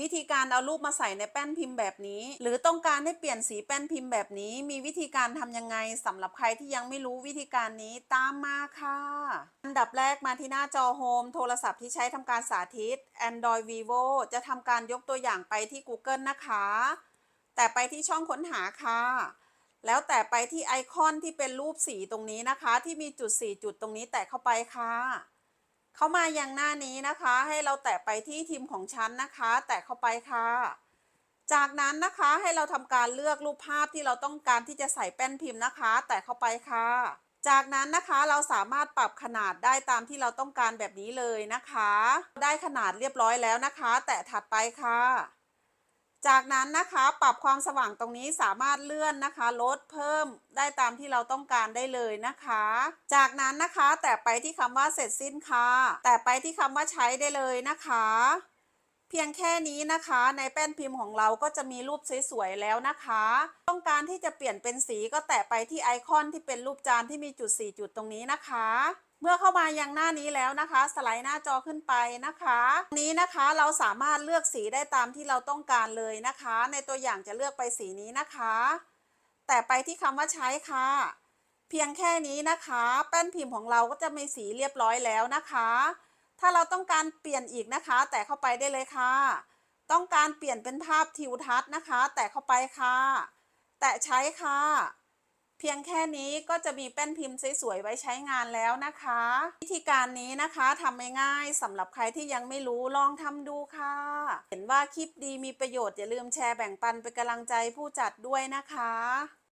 วิธีการเอารูปมาใส่ในแป้นพิมพ์แบบนี้ หรือต้องการให้เปลี่ยนสีแป้นพิมพ์แบบนี้ มีวิธีการทำยังไงสำหรับใครที่ยังไม่รู้วิธีการนี้ตามมาค่ะ อันดับแรกมาที่หน้าจอโฮมโทรศัพท์ที่ใช้ทำการสาธิต Android Vivo จะทำการยกตัวอย่างไปที่ Google นะคะ แต่ไปที่ช่องค้นหาค่ะ แล้วแต่ไปที่ไอคอนที่เป็นรูปสีตรงนี้นะคะ ที่มีจุด4จุดตรงนี้แตะเข้าไปค่ะ เข้ามายังหน้านี้นะคะ ให้เราแตะไปที่ทีมของฉันนะคะ แตะเข้าไปค่ะ จากนั้นนะคะให้เราทำการเลือกรูปภาพที่เราต้องการที่จะใส่แป้นพิมพ์นะคะ แตะเข้าไปค่ะ จากนั้นนะคะเราสามารถปรับขนาดได้ตามที่เราต้องการแบบนี้เลยนะคะ ได้ขนาดเรียบร้อยแล้วนะคะ แตะถัดไปค่ะ จากนั้นนะคะปรับความสว่างตรงนี้สามารถเลื่อนนะคะ ลดเพิ่มได้ตามที่เราต้องการได้เลยนะคะ จากนั้นนะคะแตะไปที่คำว่าเสร็จสิ้นค่ะ แตะไปที่คำว่าใช้ได้เลยนะคะ เพียงแค่นี้นะคะ ในแป้นพิมพ์ของเราก็จะมีรูปสวยๆแล้วนะคะ ต้องการที่จะเปลี่ยนเป็นสีก็แตะไปที่ไอคอนที่เป็นรูปจานที่มีจุด4จุดตรงนี้นะคะ เมื่อเข้ามายังหน้านี้แล้วนะคะ สไลด์หน้าจอขึ้นไปนะคะนี้นะคะเราสามารถเลือกสีได้ตามที่เราต้องการเลยนะคะ ในตัวอย่างจะเลือกไปสีนี้นะคะ แต่ไปที่คำว่าใช้ค่ะ เพียงแค่นี้นะคะ แป้นพิมพ์ของเราก็จะมีสีเรียบร้อยแล้วนะคะ ถ้าเราต้องการเปลี่ยนอีกนะคะ แต่เข้าไปได้เลยค่ะ ต้องการเปลี่ยนเป็นภาพทิวทัศน์นะคะ แต่เข้าไปค่ะ แตะใช้ค่ะ เพียงแค่นี้ก็จะมีแป้นพิมพ์สวยๆไว้ใช้งานแล้วนะคะ วิธีการนี้นะคะทำง่ายๆสำหรับใครที่ยังไม่รู้ลองทำดูค่ะ เห็นว่าคลิปดีมีประโยชน์อย่าลืมแชร์แบ่งปันเป็นกำลังใจผู้จัดด้วยนะคะ